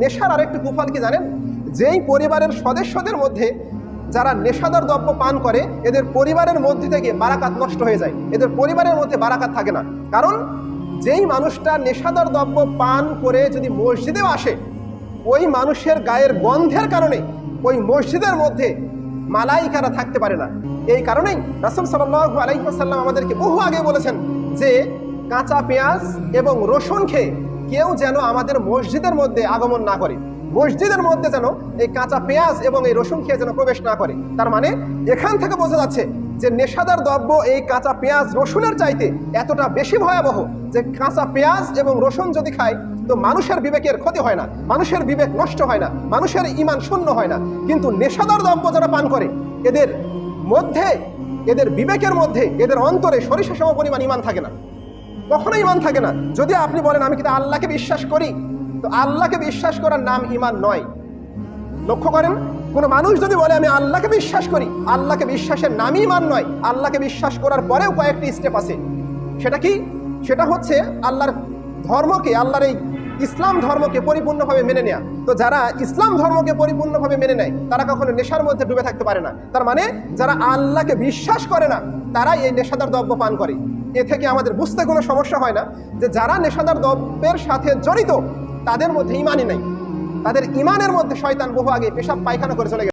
নেশার আরেকটি কুফল কি জানেন? যেই পরিবারের সদস্যদের মধ্যে যারা নেশাদার দ্রব্য পান করে, এদের পরিবারের মধ্যে থেকে বারাকাত নষ্ট হয়ে যায়। এদের পরিবারের মধ্যে বারাকাত থাকে না। কারণ যেই মানুষটা নেশাদার দ্রব্য পান করে যদি মসজিদেও আসে, ওই মানুষের গায়ের গন্ধের কারণে ওই মসজিদের মধ্যে মালাইকারা থাকতে পারে না। এই কারণেই রাসুল সাল্লাহ আলাইসাল্লাম আমাদেরকে বহু আগে বলেছেন যে, কাঁচা পেঁয়াজ এবং রসুন খেয়ে কেউ যেন আমাদের মসজিদের মধ্যে আগমন না করে। মসজিদের মধ্যে যেন এই কাঁচা পেঁয়াজ এবং এই রসুন খেয়ে যেন প্রবেশ না করে। তার মানে এখান থেকে বোঝা যাচ্ছে যে নেশাদার দ্রব্য এই কাঁচা পেঁয়াজ, রসুনের চাইতে এতটা বেশি ভয়াবহ যে কাঁচা পেঁয়াজ এবং রসুন যদি খায়, তো মানুষের বিবেকের ক্ষতি হয় না, মানুষের বিবেক নষ্ট হয় না, মানুষের ইমান শূন্য হয় না। কিন্তু নেশাদার দ্রব্য যারা পান করে, এদের মধ্যে, এদের বিবেকের মধ্যে, এদের অন্তরে সরিষা সম পরিমাণ ইমান থাকে না। কখনো ইমান থাকে না। যদি আপনি বলেন, আমি কিন্তু আল্লাহকে বিশ্বাস করি, তো আল্লাহকে বিশ্বাস করার নাম ইমান নয়। লক্ষ্য করেন, কোনো মানুষ যদি বলে, আমি আল্লাহকে বিশ্বাস করি, আল্লাহকে বিশ্বাসের নামই ইমান নয়। আল্লাহকে বিশ্বাস করার পরেও কয়েকটি স্টেপ আছে। সেটা কি? সেটা হচ্ছে আল্লাহর ধর্মকে, আল্লাহর এই ইসলাম ধর্মকে পরিপূর্ণভাবে মেনে নেয়া। তো যারা ইসলাম ধর্মকে পরিপূর্ণভাবে মেনে নেয়, তারা কখনো নেশার মধ্যে ডুবে থাকতে পারে না। তার মানে যারা আল্লাহকে বিশ্বাস করে না, তারাই এই নেশাদার দ্রব্য পান করে। এ থেকে আমাদের বুঝতে কোনো সমস্যা হয় না যে যারা নেশাদার দ্রব্যের সাথে জড়িত, তাদের মধ্যে ইমানই নাই। তাদের ইমানের মধ্যে শয়তান বহু আগে পেশাব পায়খানা করে চলে গেছে।